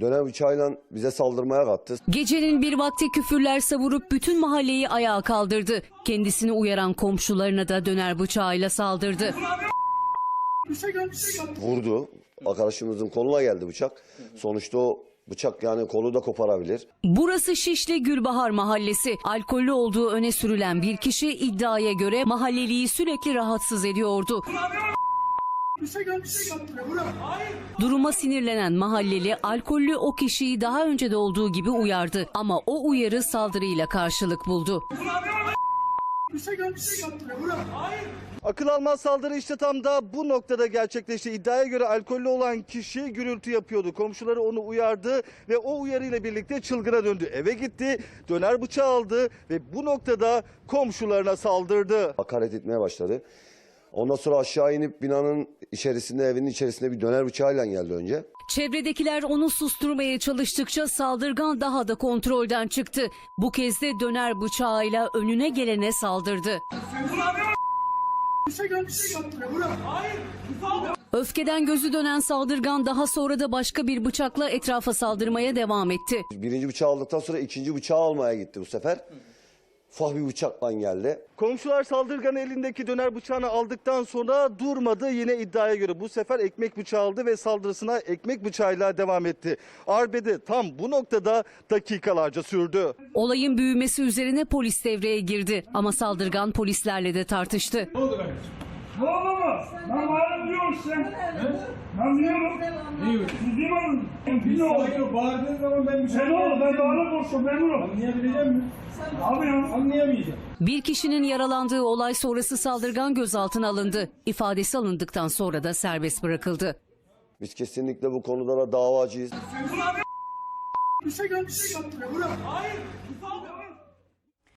Dönem bıçağıyla bize saldırmaya kalktı. Gecenin bir vakti küfürler savurup bütün mahalleyi ayağa kaldırdı. Kendisini uyaran komşularına da döner bıçağıyla saldırdı. Vurdu. Arkadaşımızın koluna geldi bıçak. Sonuçta o bıçak yani kolu da koparabilir. Burası Şişli Gülbahar Mahallesi. Alkollü olduğu öne sürülen bir kişi iddiaya göre mahalleliyi sürekli rahatsız ediyordu. Duruma sinirlenen mahalleli alkollü o kişiyi daha önce de olduğu gibi uyardı. Ama o uyarı saldırıyla karşılık buldu. Akıl almaz saldırı işte tam da bu noktada gerçekleşti. İddiaya göre alkollü olan kişi gürültü yapıyordu. Komşuları onu uyardı ve o uyarıyla birlikte çılgına döndü. Eve gitti, döner bıçağı aldı ve bu noktada komşularına saldırdı. Hakaret etmeye başladı. Ondan sonra aşağı inip binanın içerisinde, evinin içerisinde bir döner bıçağıyla geldi önce. Çevredekiler onu susturmaya çalıştıkça saldırgan daha da kontrolden çıktı. Bu kez de döner bıçağıyla önüne gelene saldırdı. Öfkeden gözü dönen saldırgan daha sonra da başka bir bıçakla etrafa saldırmaya devam etti. Birinci bıçağı aldıktan sonra ikinci bıçağı almaya gitti bu sefer. Ufak bir bıçakla geldi. Komşular saldırgan elindeki döner bıçağını aldıktan sonra durmadı. Yine iddiaya göre bu sefer ekmek bıçağı aldı ve saldırısına ekmek bıçağıyla devam etti. Arbede tam bu noktada dakikalarca sürdü. Olayın büyümesi üzerine polis devreye girdi ama saldırgan polislerle de tartıştı. Ne oldu mu? Ben bağırıp diyorum sen. Ben diyorum. İyi. Siz duymadınız. Ben Biz biliyorum. ol. Bağırdığın zaman ben bir şey Sen oğlum ben bağırıp konuşuyorum memurum. Anlayabileceğim mi? Abi ya. Anlayamayacağım. Bir kişinin yaralandığı olay sonrası saldırgan gözaltına alındı. İfadesi alındıktan sonra da serbest bırakıldı. Biz kesinlikle bu konuda da davacıyız. Bize gel bize gel buraya bırak.